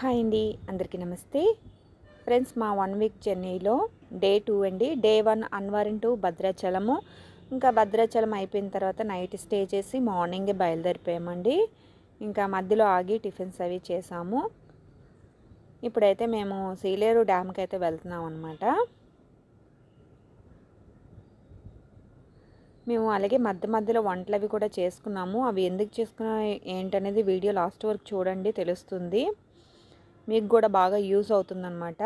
Hi అండి అందరికీ నమస్తే. ఫ్రెండ్స్ మా వన్ వీక్ జర్నీలో డే టూ అండి. Day one Annavaram to Bhadrachalam. ఇంకా భద్రాచలం అయిపోయిన తర్వాత నైట్ స్టే చేసి మార్నింగే బయలుదేరిపోయామండి. ఇంకా మధ్యలో ఆగి టిఫిన్స్ అవి చేసాము. ఇప్పుడైతే మేము సీలేరు డ్యామ్కి అయితే వెళ్తున్నాం అనమాట మేము అలాగే మధ్య మధ్యలో వంటలు అవి కూడా చేసుకున్నాము. అవి ఎందుకు చేసుకున్నా ఏంటనేది వీడియో లాస్ట్ వరకు చూడండి తెలుస్తుంది. మీకు కూడా బాగా యూస్ అవుతుందన్నమాట.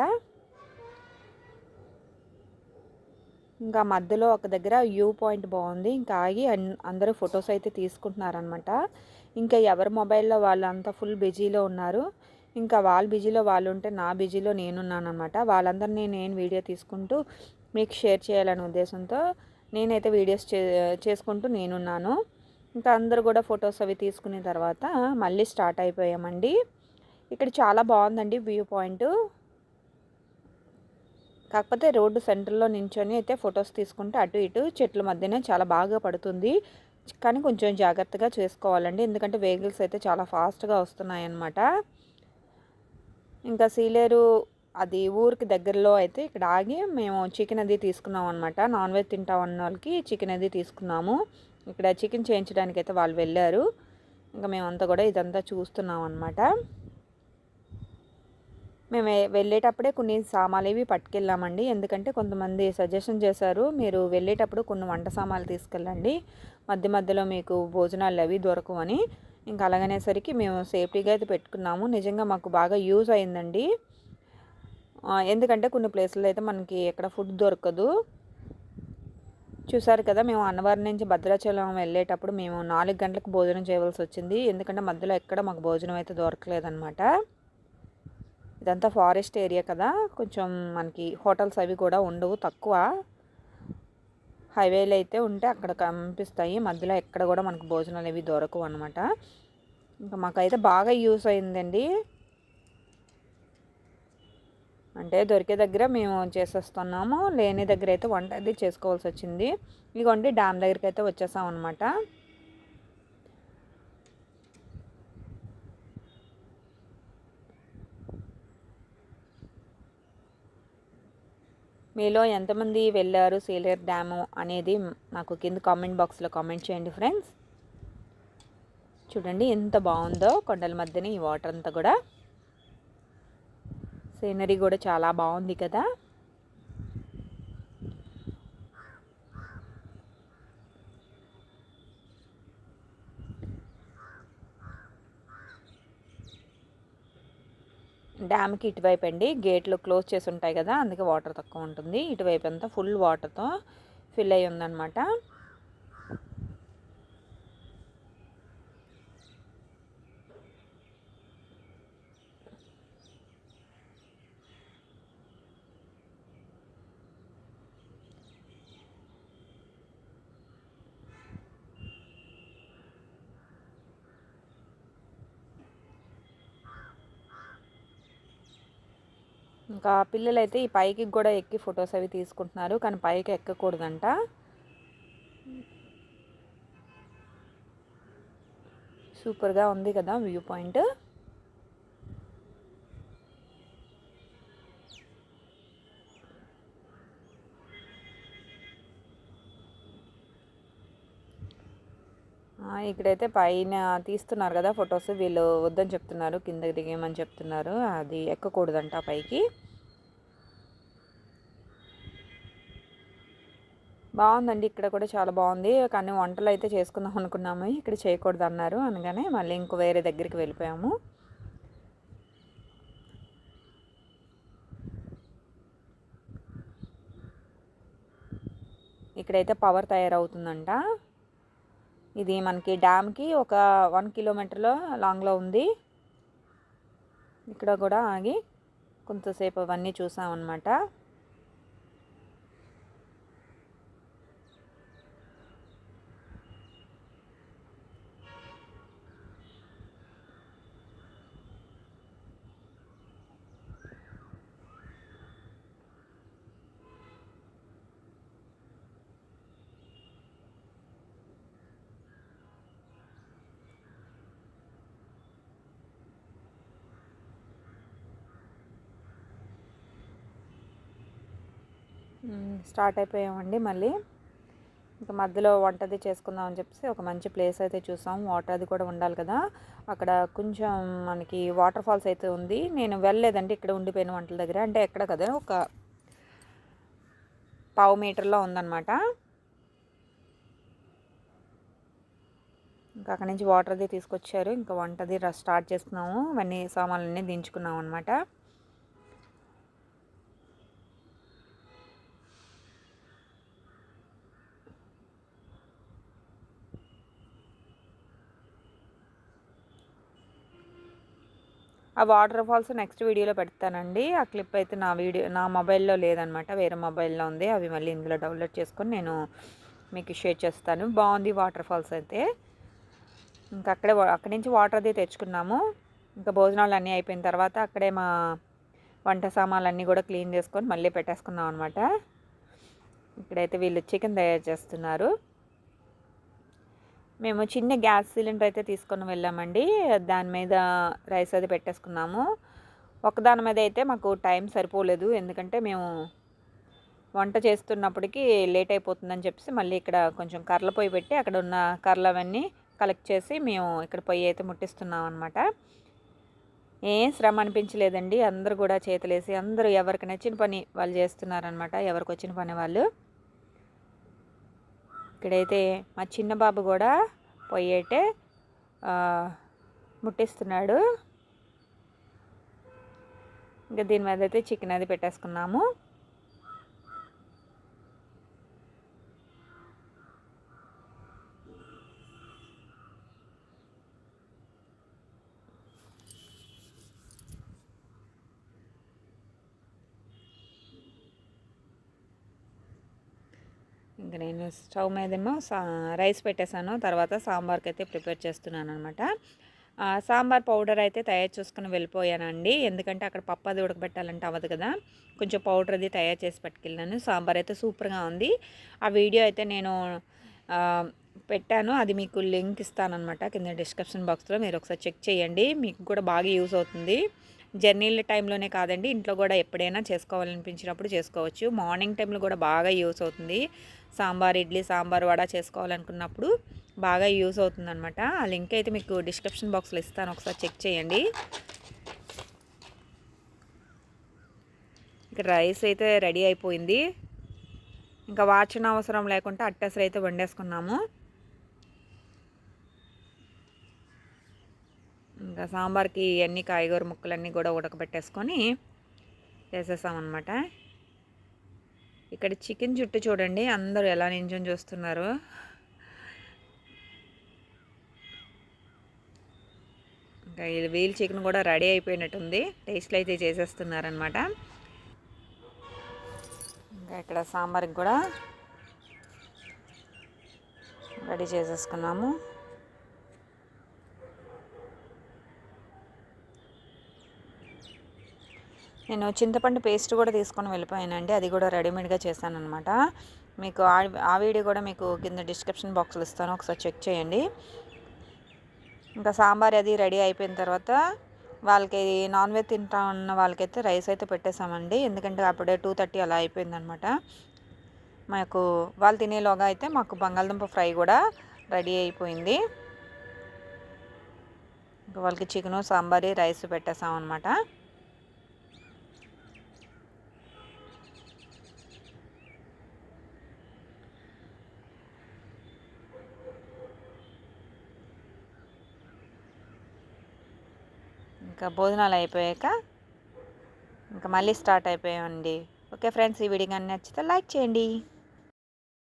ఇంకా మధ్యలో ఒక దగ్గర వ్యూ పాయింట్ బాగుంది. ఇంకా ఆగి అందరూ ఫొటోస్ అయితే తీసుకుంటున్నారనమాట ఇంకా ఎవరి మొబైల్లో వాళ్ళంతా ఫుల్ బిజీలో ఉన్నారు. ఇంకా వాళ్ళు బిజీలో వాళ్ళు ఉంటే నా బిజీలో నేనున్నానమాట వాళ్ళందరినీ నేను వీడియో తీసుకుంటూ మీకు షేర్ చేయాలనే ఉద్దేశంతో నేనైతే వీడియోస్ చే చేసుకుంటూ నేనున్నాను. ఇంకా అందరూ కూడా ఫొటోస్ అవి తీసుకున్న తర్వాత మళ్ళీ స్టార్ట్ అయిపోయామండి. ఇక్కడ చాలా బాగుందండి వ్యూ పాయింట్. కాకపోతే రోడ్డు సెంటర్లో నించొని అయితే ఫొటోస్ తీసుకుంటే అటు ఇటు చెట్ల మధ్యనే చాలా బాగా పడుతుంది. కానీ కొంచెం జాగ్రత్తగా చేసుకోవాలండి. ఎందుకంటే వెహికల్స్ అయితే చాలా ఫాస్ట్గా వస్తున్నాయి అన్నమాట ఇంకా సీలేరు అది ఊరికి దగ్గరలో అయితే ఇక్కడ ఆగి మేము చికెన్ అది తీసుకున్నాం అనమాట నాన్ వెజ్ తింటాం అన్న వాళ్ళకి చికెన్ అది తీసుకున్నాము. ఇక్కడ చికెన్ చేయించడానికి అయితే వాళ్ళు వెళ్ళారు. ఇంకా మేమంతా కూడా ఇదంతా చూస్తున్నాం అనమాట మేము వెళ్ళేటప్పుడే కొన్ని సామాన్లు ఇవి పట్టుకెళ్ళామండి. ఎందుకంటే కొంతమంది సజెషన్ చేశారు మీరు వెళ్ళేటప్పుడు కొన్ని వంట సామాన్లు తీసుకెళ్ళండి. మధ్య మధ్యలో మీకు భోజనాలు అవి దొరకవని. ఇంకా అలాగనేసరికి మేము సేఫ్టీగా అయితే పెట్టుకున్నాము. నిజంగా మాకు బాగా యూజ్ అయిందండి. ఎందుకంటే కొన్ని ప్లేసుల్లో అయితే మనకి ఎక్కడ ఫుడ్ దొరకదు. చూసారు కదా మేము అన్నవరం నుంచి భద్రాచలం వెళ్ళేటప్పుడు మేము నాలుగు గంటలకు భోజనం చేయవలసి వచ్చింది. ఎందుకంటే మధ్యలో ఎక్కడ మాకు భోజనం అయితే దొరకలేదన్నమాట. ఇదంతా ఫారెస్ట్ ఏరియా కదా. కొంచెం మనకి హోటల్స్ అవి కూడా ఉండవు తక్కువ. హైవేలు అయితే ఉంటే అక్కడ కనిపిస్తాయి. మధ్యలో ఎక్కడ కూడా మనకు భోజనాలు అవి దొరకవు అనమాట ఇంకా మాకైతే బాగా యూస్ అయిందండి. అంటే దొరికే దగ్గర మేము చేసేస్తున్నాము. లేని దగ్గర అయితే వంట అది చేసుకోవాల్సి వచ్చింది. ఇదిగోండి డ్యామ్ దగ్గరికి అయితే వచ్చేసాం అనమాట మీలో ఎంతమంది వెళ్ళారు సీలేర్ డ్యాము అనేది నాకు కింద కామెంట్ బాక్స్లో కామెంట్ చేయండి ఫ్రెండ్స్. చూడండి ఎంత బాగుందో కొండల మధ్యన ఈ వాటర్ అంతా కూడా. సీనరీ కూడా చాలా బాగుంది కదా. డ్యామ్కి ఇటువైపు అండి. గేట్లు క్లోజ్ చేసి ఉంటాయి కదా అందుకే వాటర్ తక్కువ ఉంటుంది. ఇటువైపు అంతా ఫుల్ వాటర్తో ఫిల్ అయ్యి ఉందన్నమాట. ఇంకా పిల్లలైతే ఈ పైకి కూడా ఎక్కి ఫొటోస్ అవి తీసుకుంటున్నారు కానీ పైకి ఎక్కకూడదంట. సూపర్గా ఉంది కదా వ్యూ పాయింట్. ఇక్కడైతే పైన తీస్తున్నారు కదా ఫొటోస్ వీళ్ళు వద్దని చెప్తున్నారు కిందకి దిగేయమని చెప్తున్నారు అది ఎక్కకూడదంట పైకి. బాగుందండి. ఇక్కడ కూడా చాలా బాగుంది. కానీ వంటలు అయితే చేసుకుందాం అనుకున్నాము. ఇక్కడ చేయకూడదు అన్నారు అనగానే మళ్ళీ ఇంకో వేరే దగ్గరికి వెళ్ళిపోయాము. ఇక్కడైతే పవర్ తయారవుతుందంట. ఇది మనకి డ్యామ్కి ఒక వన్ కిలోమీటర్లో లాంగ్లో ఉంది. ఇక్కడ కూడా ఆగి కొంతసేపు అవన్నీ చూసామన్నమాట. స్టార్ట్ అయిపోయామండి మళ్ళీ. ఇంకా మధ్యలో వంటది చేసుకుందాం అని చెప్పేసి ఒక మంచి ప్లేస్ అయితే చూసాం. వాటర్ అది కూడా ఉండాలి కదా. అక్కడ కొంచెం మనకి వాటర్ ఫాల్స్ అయితే ఉంది. నేను వెళ్ళలేదండి ఇక్కడ ఉండిపోయిన వంటల దగ్గర. అంటే ఎక్కడ కదా ఒక పావు మీటర్లో ఉందన్నమాట. ఇంకా అక్కడి నుంచి వాటర్ అది తీసుకొచ్చారు. ఇంకా వంటది స్టార్ట్ చేస్తున్నాము అవన్నీ సామాన్లన్నీ దించుకున్నాం అనమాట ఆ వాటర్ ఫాల్స్ నెక్స్ట్ వీడియోలో పెడతానండి. ఆ క్లిప్ అయితే నా వీడియో నా మొబైల్లో లేదనమాట. వేరే మొబైల్లో ఉంది. అవి మళ్ళీ ఇందులో డౌన్లోడ్ చేసుకొని నేను మీకు షేర్ చేస్తాను. బాగుంది వాటర్ ఫాల్స్ అయితే. ఇంకా అక్కడే వా- అక్కడి నుంచి వాటర్ అది తెచ్చుకున్నాము. ఇంకా భోజనాలు అన్నీ అయిపోయిన తర్వాత అక్కడే మా వంట సామాన్లు అన్నీ కూడా క్లీన్ చేసుకొని మళ్ళీ పెట్టేసుకున్నాం అనమాట. ఇక్కడైతే వీళ్ళు చికెన్ తయారు చేస్తున్నారు. మేము చిన్న గ్యాస్ సిలిండర్ అయితే తీసుకొని వెళ్ళామండి. దాని మీద రైస్ అది పెట్టేసుకున్నాము. ఒకదాని మీద అయితే మాకు టైం సరిపోలేదు. ఎందుకంటే మేము వంట చేస్తున్నప్పటికీ లేట్ అయిపోతుందని చెప్పేసి మళ్ళీ ఇక్కడ కొంచెం కర్రల పొయ్యి పెట్టి అక్కడ ఉన్న కర్రలు అవన్నీ కలెక్ట్ చేసి మేము ఇక్కడ పొయ్యి అయితే ముట్టిస్తున్నాం అనమాట ఏం శ్రమ అనిపించలేదండి. అందరూ కూడా చేతులేసి అందరూ ఎవరికి నచ్చిన పని వాళ్ళు చేస్తున్నారనమాట ఎవరికి వచ్చిన పని వాళ్ళు. ఇక్కడైతే మా చిన్న బాబు కూడా పొయ్యి ముట్టిస్తున్నాడు. ఇంకా దీని మీద అయితే చికెన్ అది పెట్టేసుకున్నాము. ఇంకా నేను స్టవ్ మీదేమో సా రైస్ పెట్టేశాను. తర్వాత సాంబార్కి అయితే ప్రిపేర్ చేస్తున్నాను అనమాట సాంబార్ పౌడర్ అయితే తయారు చేసుకుని వెళ్ళిపోయానండి. ఎందుకంటే అక్కడ పప్పు అది ఉడకబెట్టాలంటే అవ్వదు కదా. కొంచెం పౌడర్ అది తయారు చేసి పట్టుకెళ్ళాను. సాంబార్ అయితే సూపర్గా ఉంది. ఆ వీడియో అయితే నేను పెట్టాను. అది మీకు లింక్ ఇస్తానమాట కింద డిస్క్రిప్షన్ బాక్స్లో మీరు ఒకసారి చెక్ చేయండి. మీకు కూడా బాగా యూస్ అవుతుంది. జర్నీల టైంలోనే కాదండి. ఇంట్లో కూడా ఎప్పుడైనా చేసుకోవాలనిపించినప్పుడు చేసుకోవచ్చు. మార్నింగ్ టైంలో కూడా బాగా యూస్ అవుతుంది. సాంబార్ ఇడ్లీ సాంబార్ వడ చేసుకోవాలనుకున్నప్పుడు బాగా యూస్ అవుతుందనమాట ఆ లింక్ అయితే మీకు డిస్క్రిప్షన్ బాక్స్లో ఇస్తాను. ఒకసారి చెక్ చేయండి. ఇక్కడ రైస్ అయితే రెడీ అయిపోయింది. ఇంకా వాచన అవసరం లేకుండా అట్టసరి అయితే వండేసుకున్నాము. ఇంకా సాంబార్కి అన్ని కాయగూర ముక్కలన్నీ కూడా ఉడకబెట్టేసుకొని చేసేసామన్నమాట. ఇక్కడ చికెన్ చుట్టూ చూడండి అందరూ ఎలా నించొని చూస్తున్నారు. ఇంకా ఇది వీల్ చికెన్ కూడా రెడీ అయిపోయినట్టుంది. టేస్ట్లు అయితే చేసేస్తున్నారనమాట ఇంకా ఇక్కడ సాంబార్కి కూడా రెడీ చేసేసుకున్నాము. నేను చింతపండు పేస్ట్ కూడా తీసుకొని వెళ్ళిపోయానండి. అది కూడా రెడీమేడ్గా చేశాను అనమాట మీకు ఆ- వీడియో కూడా మీకు కింద డిస్క్రిప్షన్ బాక్స్లో ఇస్తాను. ఒకసారి చెక్ చేయండి. ఇంకా సాంబార్ అది రెడీ అయిపోయిన తర్వాత వాళ్ళకి నాన్ వెజ్ తింటా ఉన్న వాళ్ళకైతే రైస్ అయితే పెట్టేసామండి ఎందుకంటే అప్పుడే టూ థర్టీ అలా అయిపోయిందనమాట మాకు వాళ్ళు తినేలోగా అయితే మాకు బంగాళదుంప ఫ్రై కూడా రెడీ అయిపోయింది. ఇంకా వాళ్ళకి చికెను సాంబార్ రైస్ పెట్టేసాం అనమాట ఇంకా భోజనాలు అయిపోయాక ఇంకా మళ్ళీ స్టార్ట్ అయిపోయామండి. ఓకే ఫ్రెండ్స్ ఈ వీడియో కానీ నచ్చితే లైక్ చేయండి.